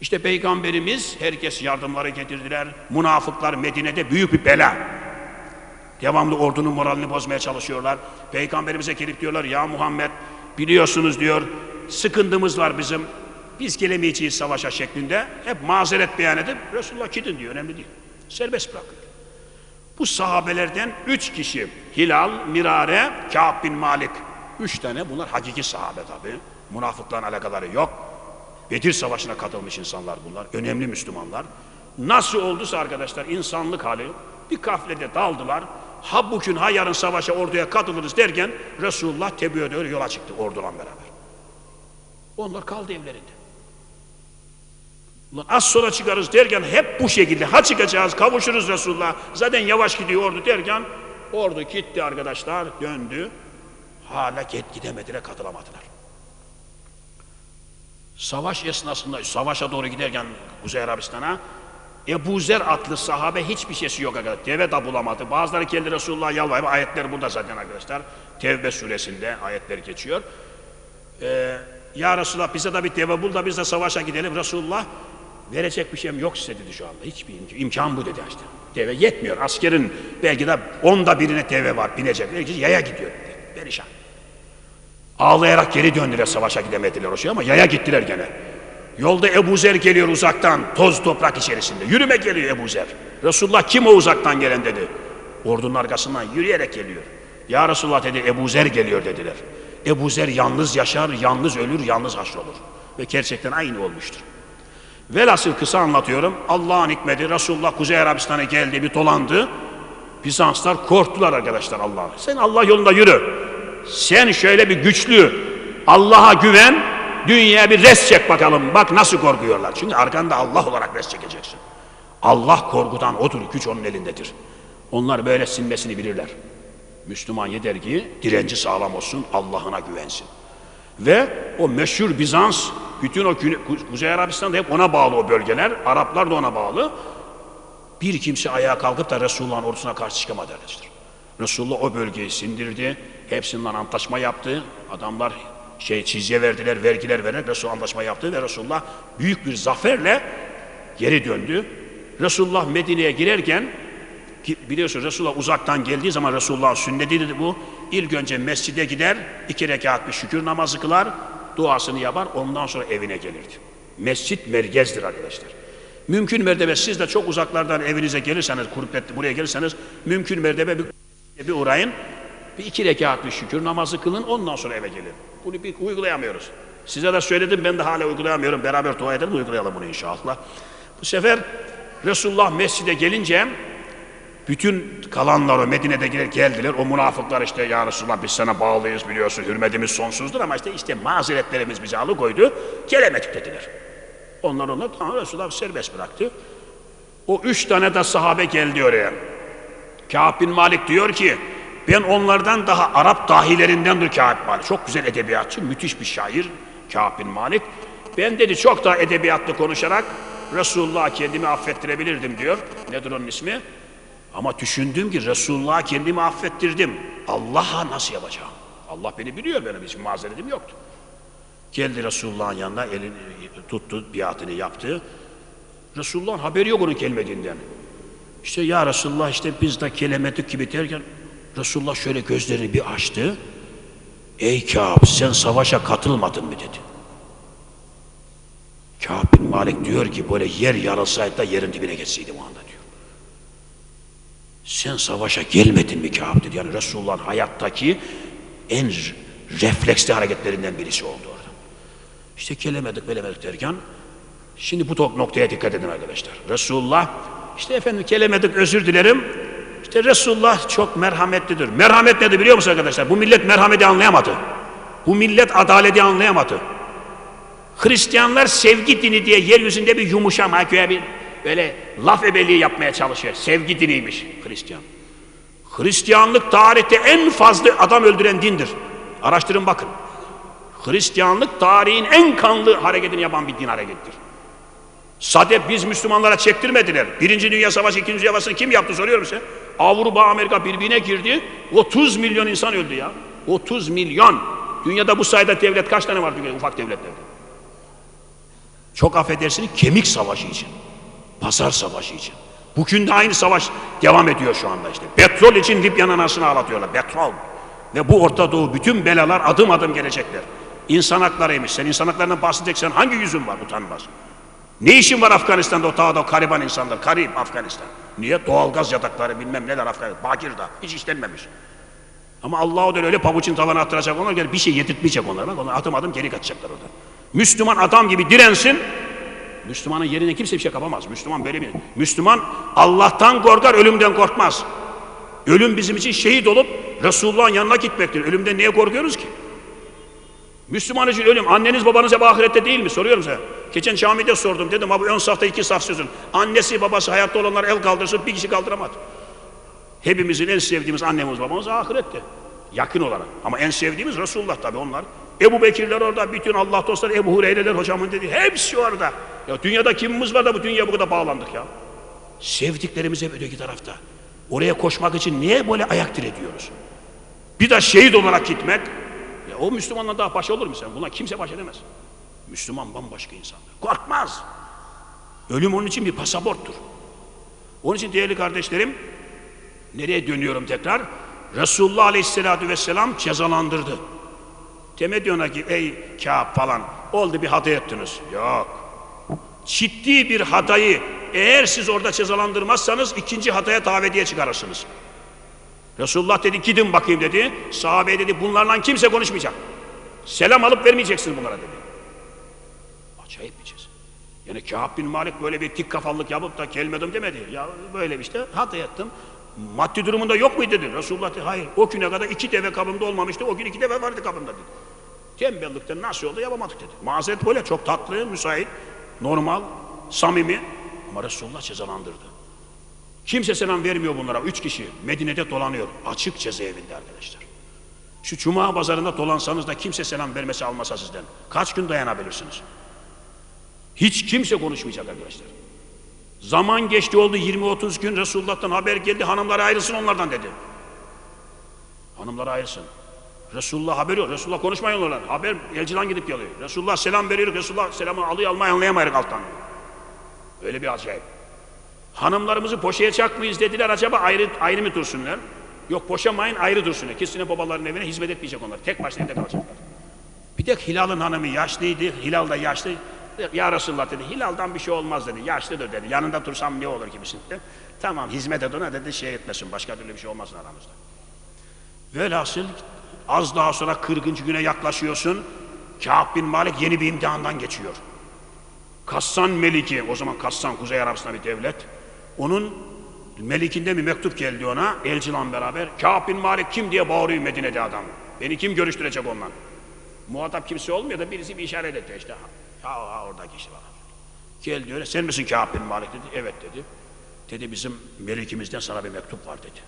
İşte Peygamberimiz herkes yardımları getirdiler. Münafıklar Medine'de büyük bir bela. Devamlı ordunun moralini bozmaya çalışıyorlar. Peygamberimize gelip diyorlar ya Muhammed biliyorsunuz diyor sıkıntımız var bizim. Biz gelemeyeceğiz savaşa şeklinde. Hep mazeret beyan edip Resulullah gidin diyor önemli değil. Serbest bırakın. Bu sahabelerden üç kişi Hilal, Mirare, Kâb bin Malik. Üç tane bunlar hakiki sahabe tabi. Münafıkların alakaları yok. Bedir Savaşı'na katılmış insanlar bunlar. Önemli Müslümanlar. Nasıl olduysa arkadaşlar insanlık hali bir kaflede daldılar. Ha bugün ha yarın savaşa orduya katılırız derken Resulullah Tebü'ye doğru yola çıktı ordulan beraber. Onlar kaldı evlerinde. Ulan az sonra çıkarız derken hep bu şekilde ha çıkacağız kavuşuruz Resulullah zaten yavaş gidiyor ordu derken ordu gitti arkadaşlar döndü hala git gidemediler katılamadılar. Savaş esnasında savaşa doğru giderken Kuzey Arabistan'a Ebu Zer adlı sahabe hiçbir şeysi yok arkadaşlar. Deve de bulamadı. Bazıları geldi Resulullah'a yalvarıyor. Ayetler burada zaten arkadaşlar. Tevbe suresinde ayetler geçiyor. Ee, ya Resulullah bize de bir deve bul da biz de savaşa gidelim. Resulullah verecek bir şeyim yok size dedi şu anda. Hiçbir imkan, bu dedi işte. Deve yetmiyor. Askerin belki de onda birine deve var binecek. Herkes yaya gidiyor. Perişan. Ağlayarak geri döndüler savaşa gidemediler o şey ama yaya gittiler gene. Yolda Ebu Zer geliyor uzaktan toz toprak içerisinde. Yürüme geliyor Ebu Zer. Resulullah kim o uzaktan gelen dedi. Ordunun arkasından yürüyerek geliyor. Ya Resulullah dedi Ebu Zer geliyor dediler. Ebu Zer yalnız yaşar, yalnız ölür, yalnız haşrolur. Ve gerçekten aynı olmuştur. Velhasıl kısa anlatıyorum. Allah'ın hikmeti Resulullah Kuzey Arabistan'a geldi bir dolandı. Bizanslar korktular arkadaşlar Allah'a. Sen Allah yolunda yürü. Sen şöyle bir güçlü Allah'a güven, dünyaya bir res çek bakalım. Bak nasıl korkuyorlar. Çünkü arkanda Allah olarak res çekeceksin. Allah korkudan odur, güç onun elindedir. Onlar böyle sinmesini bilirler. Müslüman yeter ki direnci sağlam olsun, Allah'ına güvensin. Ve o meşhur Bizans, bütün o Kuzey Arabistan'da hep ona bağlı o bölgeler, Araplar da ona bağlı. Bir kimse ayağa kalkıp da Resulullah'ın ordusuna karşı çıkamadı arkadaşlar. Resulullah o bölgeyi sindirdi, hepsinden antlaşma yaptı. Adamlar şey çizye verdiler, vergiler vererek Resulullah antlaşma yaptı ve Resulullah büyük bir zaferle geri döndü. Resulullah Medine'ye girerken biliyorsunuz Resulullah uzaktan geldiği zaman Resulullah'ın sünnetidir bu. İlk önce mescide gider, iki rekat bir şükür namazı kılar, duasını yapar, ondan sonra evine gelirdi. Mescit merkezdir arkadaşlar. Mümkün mertebe siz de çok uzaklardan evinize gelirseniz, kurbet buraya gelirseniz mümkün mertebe bir, bir uğrayın. Bir iki rekat bir şükür namazı kılın, ondan sonra eve gelin. Bunu bir uygulayamıyoruz. Size de söyledim, ben de hala uygulayamıyorum. Beraber dua edelim, uygulayalım bunu inşallah. Bu sefer Resulullah mescide gelince bütün kalanlar o Medine'de geldiler. O münafıklar işte ya Resulullah biz sana bağlıyız biliyorsun hürmetimiz sonsuzdur ama işte işte mazeretlerimiz bizi alıkoydu. Gelemedik dediler. Onlar onlar tamam Resulullah serbest bıraktı. O üç tane de sahabe geldi oraya. Kâb bin Malik diyor ki ben onlardan daha Arap dahilerindendir Kâb Malik. Çok güzel edebiyatçı, müthiş bir şair Kâb bin Malik. Ben dedi çok daha edebiyatlı konuşarak Resulullah'a kendimi affettirebilirdim diyor. Nedir onun ismi? Ama düşündüm ki Resulullah'a kendimi affettirdim. Allah'a nasıl yapacağım? Allah beni biliyor benim için mazeretim yoktu. Geldi Resulullah'ın yanına elini tuttu, biatını yaptı. Resulullah'ın haberi yok onun gelmediğinden. İşte ya Resulullah işte biz de kelemedik gibi derken Resulullah şöyle gözlerini bir açtı. Ey Kâb sen savaşa katılmadın mı dedi. Kâb bin Malik diyor ki böyle yer yarılsaydı da yerin dibine geçseydim o anda diyor. Sen savaşa gelmedin mi Kâb dedi. Yani Resulullah'ın hayattaki en refleksli hareketlerinden birisi oldu orada. İşte gelemedik gelemedik derken şimdi bu noktaya dikkat edin arkadaşlar. Resulullah işte efendim gelemedik özür dilerim. İşte Resulullah çok merhametlidir. Merhamet nedir biliyor musun arkadaşlar? Bu millet merhameti anlayamadı. Bu millet adaleti anlayamadı. Hristiyanlar sevgi dini diye yeryüzünde bir yumuşama, bir böyle laf ebeliği yapmaya çalışıyor. Sevgi diniymiş Hristiyan. Hristiyanlık tarihte en fazla adam öldüren dindir. Araştırın bakın. Hristiyanlık tarihin en kanlı hareketini yapan bir din harekettir. Sade biz Müslümanlara çektirmediler. Birinci Dünya Savaşı, İkinci Dünya Savaşı'nı kim yaptı soruyorum size. Avrupa, Amerika birbirine girdi. 30 milyon insan öldü ya. 30 milyon. Dünyada bu sayede devlet kaç tane var dünyada ufak devletlerde? Çok affedersiniz kemik savaşı için. Pazar savaşı için. Bugün de aynı savaş devam ediyor şu anda işte. Petrol için Libyan anasını ağlatıyorlar. Petrol. Ve bu Orta Doğu bütün belalar adım adım gelecekler. İnsan haklarıymış. Sen insan haklarından bahsedeceksen hangi yüzün var utanmaz? Ne işin var Afganistan'da o dağda kariban insanlar? Karib Afganistan. Niye? Doğalgaz yatakları bilmem neler Afganistan. Bakir'da. Hiç işlenmemiş. Ama Allah o da öyle pabuçun tavana attıracak onlar gel bir şey yedirtmeyecek onlara. Bak onlar adım adım geri kaçacaklar orada. Müslüman adam gibi dirensin. Müslümanın yerine kimse bir şey kapamaz. Müslüman böyle bir. Müslüman Allah'tan korkar, ölümden korkmaz. Ölüm bizim için şehit olup Resulullah'ın yanına gitmektir. Ölümden niye korkuyoruz ki? Müslüman için ölüm. Anneniz babanız hep ahirette değil mi? Soruyorum size. Geçen camide sordum. Dedim abi ön safta iki saf sözün. Annesi babası hayatta olanlar el kaldırsın bir kişi kaldıramadı. Hepimizin en sevdiğimiz annemiz babamız ahirette. Yakın olarak. Ama en sevdiğimiz Resulullah tabii onlar. Ebu Bekirler orada, bütün Allah dostları, Ebu Hureyre'ler hocamın dediği hepsi orada. Ya dünyada kimimiz var da bu dünya bu kadar bağlandık ya. Sevdiklerimiz hep öteki tarafta. Oraya koşmak için niye böyle ayak diretiyoruz? Bir de şehit olarak gitmek. Ya o Müslümanla daha baş olur mu sen? Buna kimse baş edemez. Müslüman bambaşka insandır. Korkmaz. Ölüm onun için bir pasaporttur. Onun için değerli kardeşlerim, nereye dönüyorum tekrar? Resulullah Aleyhisselatü Vesselam cezalandırdı. Deme diyorlar ki ey Kâb falan oldu bir hata ettiniz. Yok. Ciddi bir hatayı eğer siz orada cezalandırmazsanız ikinci hataya davetiye çıkarırsınız. Resulullah dedi gidin bakayım dedi. Sahabe dedi bunlarla kimse konuşmayacak. Selam alıp vermeyeceksin bunlara dedi. Acayip bir ceza. Yani Kâb bin Malik böyle bir tik kafallık yapıp da gelmedim demedi. Ya böyle işte hata ettim. Maddi durumunda yok muydu dedi. Resulullah dedi hayır o güne kadar iki deve kabımda olmamıştı. O gün iki deve vardı kabımda dedi. Tembellikten nasıl oldu yapamadık dedi. Mazeret böyle çok tatlı, müsait, normal, samimi. Ama Resulullah cezalandırdı. Kimse selam vermiyor bunlara. Üç kişi Medine'de dolanıyor. Açık cezaevinde arkadaşlar. Şu cuma pazarında dolansanız da kimse selam vermesi almasa sizden. Kaç gün dayanabilirsiniz? Hiç kimse konuşmayacak arkadaşlar. Zaman geçti oldu 20-30 gün Resulullah'tan haber geldi hanımlar ayrılsın onlardan dedi. Hanımlar ayrılsın. Resulullah haber yok. Resulullah konuşmayın onlarla. Haber elçiden gidip geliyor. Resulullah selam veriyor. Resulullah selamı alıyor almayı anlayamayız alttan. Öyle bir acayip. Hanımlarımızı poşaya mıyız dediler acaba ayrı, ayrı mı dursunlar? Yok boşamayın ayrı dursunlar. Kesinlikle babaların evine hizmet etmeyecek onlar. Tek başına evde kalacaklar. Bir tek Hilal'ın hanımı yaşlıydı. Hilal da yaşlı. Ya Resulullah dedi Hilal'dan bir şey olmaz dedi. Yaşlıdır dedi. Yanında dursam ne olur gibisinden. Tamam hizmet et ona dedi şey etmesin. Başka türlü bir şey olmasın aramızda. Velhasıl az daha sonra 40. güne yaklaşıyorsun. Kâb bin Malik yeni bir imtihandan geçiyor. Kassan Meliki, o zaman Kassan Kuzey Arabistan bir devlet. Onun Melikinde bir mektup geldi ona, elçiyle beraber. Kâb bin Malik kim diye bağırıyor Medine'de adam. Beni kim görüştürecek ondan? Muhatap kimse olmuyor da birisi bir işaret etti işte. Ya ha, oradaki işte bana. Geldi öyle, sen misin Kâb bin Malik dedi. Evet dedi. Dedi bizim Melikimizden sana bir mektup var dedi.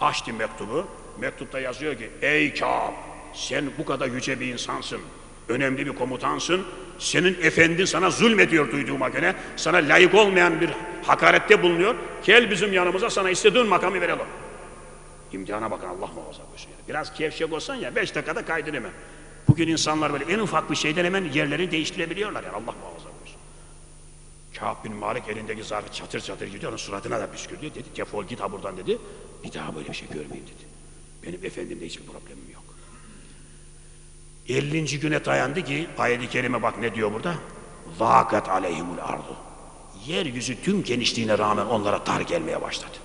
Açtı mektubu. Mektupta yazıyor ki ey Kâb sen bu kadar yüce bir insansın. Önemli bir komutansın. Senin efendin sana zulmediyor duyduğuma göre. Sana layık olmayan bir hakarette bulunuyor. Gel bizim yanımıza sana istediğin makamı verelim. İmtihana bakın Allah muhafaza buyursun. Yani. Biraz kevşek olsan ya beş dakikada kaydın hemen. Bugün insanlar böyle en ufak bir şeyden hemen yerlerini değiştirebiliyorlar yani Allah muhafaza buyursun. Kâb bin Malik elindeki zarfı çatır çatır gidiyor. Onun suratına da püskürtüyor. Dedi defol git ha buradan dedi. Bir daha böyle bir şey görmeyeyim dedi. Benim efendimde hiçbir problemim yok. 50. güne dayandı ki ayet-i kerime bak ne diyor burada? Vakat aleyhimul ardu. Yeryüzü tüm genişliğine rağmen onlara dar gelmeye başladı.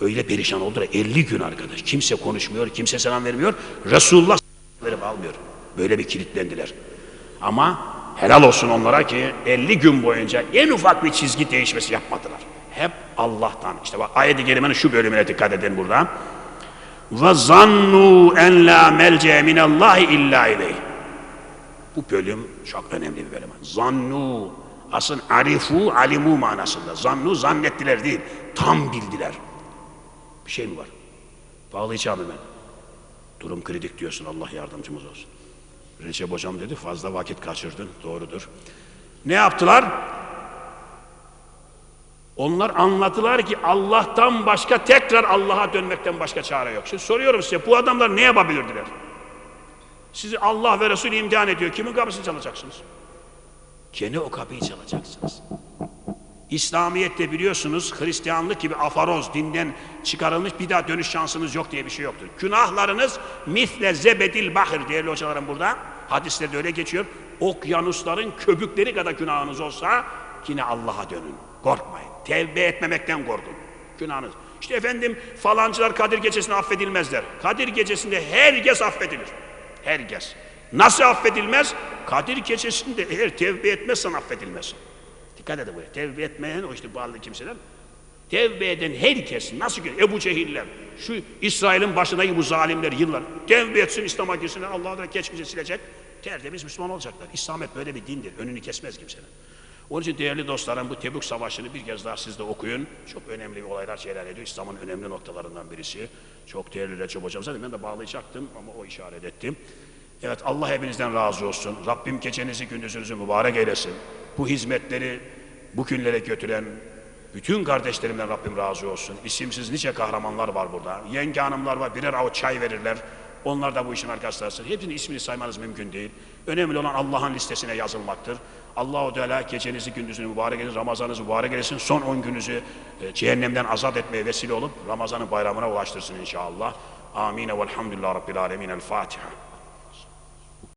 Öyle perişan oldu 50 gün arkadaş. Kimse konuşmuyor, kimse selam vermiyor. Resulullah verip almıyor. Böyle bir kilitlendiler. Ama helal olsun onlara ki 50 gün boyunca en ufak bir çizgi değişmesi yapmadılar. Hep Allah'tan. İşte bak ayet-i kerimenin şu bölümüne dikkat edin burada ve zannu en la melce minallahi illa ileyh. Bu bölüm çok önemli bir bölüm. Zannu asıl arifu alimu manasında. Zannu zannettiler değil. Tam bildiler. Bir şey mi var? Bağlayacağım hemen. Durum kritik diyorsun. Allah yardımcımız olsun. Recep hocam dedi fazla vakit kaçırdın. Doğrudur. Ne yaptılar? Onlar anladılar ki Allah'tan başka tekrar Allah'a dönmekten başka çare yok. Şimdi soruyorum size bu adamlar ne yapabilirdiler? Sizi Allah ve Resul imtihan ediyor. Kimin kapısını çalacaksınız? Gene o kapıyı çalacaksınız. İslamiyet'te biliyorsunuz Hristiyanlık gibi afaroz, dinden çıkarılmış bir daha dönüş şansınız yok diye bir şey yoktur. Günahlarınız misle zebedil bahir değerli hocalarım burada. Hadislerde öyle geçiyor. Okyanusların köpükleri kadar günahınız olsa yine Allah'a dönün. Korkmayın. Tevbe etmemekten korkun. Günahınız. İşte efendim falancılar Kadir gecesinde affedilmezler. Kadir gecesinde herkes affedilir. Herkes. Nasıl affedilmez? Kadir gecesinde eğer tevbe etmezsen affedilmez. Dikkat edin buraya. Tevbe etmeyen o işte bağlı kimseler. Tevbe eden herkes nasıl ki Ebu Cehiller, şu İsrail'in başındaki bu zalimler yıllar tevbe etsin İslam'a girsinler Allah da geçmişe silecek. Tertemiz Müslüman olacaklar. İslamet böyle bir dindir. Önünü kesmez kimsenin. Onun için değerli dostlarım bu Tebük Savaşı'nı bir kez daha siz de okuyun. Çok önemli bir olaylar şeyler ediyor. İslam'ın önemli noktalarından birisi. Çok değerli Recep Hocam. Zaten ben de bağlayacaktım ama o işaret ettim. Evet Allah hepinizden razı olsun. Rabbim gecenizi gündüzünüzü mübarek eylesin. Bu hizmetleri bugünlere götüren bütün kardeşlerimden Rabbim razı olsun. İsimsiz nice kahramanlar var burada. Yenge hanımlar var birer avuç çay verirler. Onlar da bu işin arkasındasın. Hepsinin ismini saymanız mümkün değil. Önemli olan Allah'ın listesine yazılmaktır. Allahu Teala gecenizi gündüzünü mübarek eylesin, Ramazanınızı mübarek eylesin. Son 10 gününüzü e, cehennemden azat etmeye vesile olup Ramazan'ın bayramına ulaştırsın inşallah. Amin ve elhamdülillah Rabbil alemin. El Fatiha.